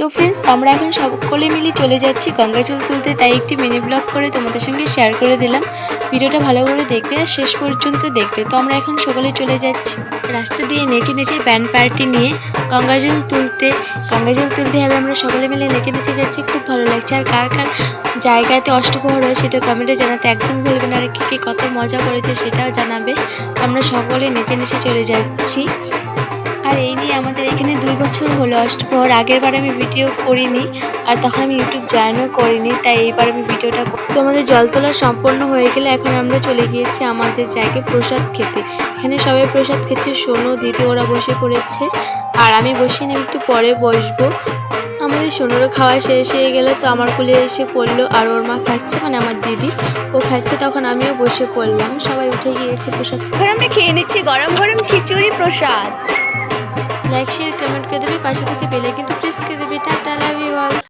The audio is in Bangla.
তো ফ্রেন্ডস আমরা এখন সকলে মিলে চলে যাচ্ছি গঙ্গা জল তুলতে। তাই একটি মিনি ব্লগ করে তোমাদের সঙ্গে শেয়ার করে দিলাম। ভিডিওটা ভালো করে দেখবে আর শেষ পর্যন্ত দেখবে। তো আমরা এখন সকলে চলে যাচ্ছি। রাস্তা দিয়ে নেচে নেচে ব্যান্ড পার্টি নিয়ে গঙ্গা জল তুলতে। গঙ্গা জল তুলতে হবে আমরা সকলে মিলে নেচে নেচে যাচ্ছি। খুব ভালো লাগছে। আর কার কার জায়গাতে অষ্টপ্রহর হয় সেটা কমেন্টে জানাতে একদম ভুলবে না। আর কে কে কত মজা করেছে সেটাও জানাবে। আমরা সকলে নেচে নেচে চলে যাচ্ছি। আর এই নিয়ে আমাদের এখানে দুই বছর হলো। অষ্টপ্রহর আগের বার আমি ভিডিও করিনি আর তখন আমি ইউটিউব জয়েনও করিনি, তাই এইবার আমি ভিডিওটা তো আমাদের জল তোলা সম্পন্ন হয়ে গেলে এখন আমরা চলে গিয়েছি আমাদের জায়গায় প্রসাদ খেতে। এখানে সবাই প্রসাদ খেচ্ছে, সোনো, দিদি ওরা বসে পড়েছে। আর আমি বসিনি একটু পরে বসবো। আমাদের সোনুরও খাওয়া শেষ হয়ে গেলে, তো আমার কোলে এসে পড়ল আর ওর মা খাচ্ছে মানে আমার দিদি। ও খাচ্ছে, তখন আমিও বসে পড়লাম। সবাই উঠে গিয়েছে প্রসাদ আমরা খেয়ে নিচ্ছি গরম গরম খিচুড়ি প্রসাদ। লাইক শেয়ার কমেন্ট করে দেবে পাশে থেকে বেলে কিন্তু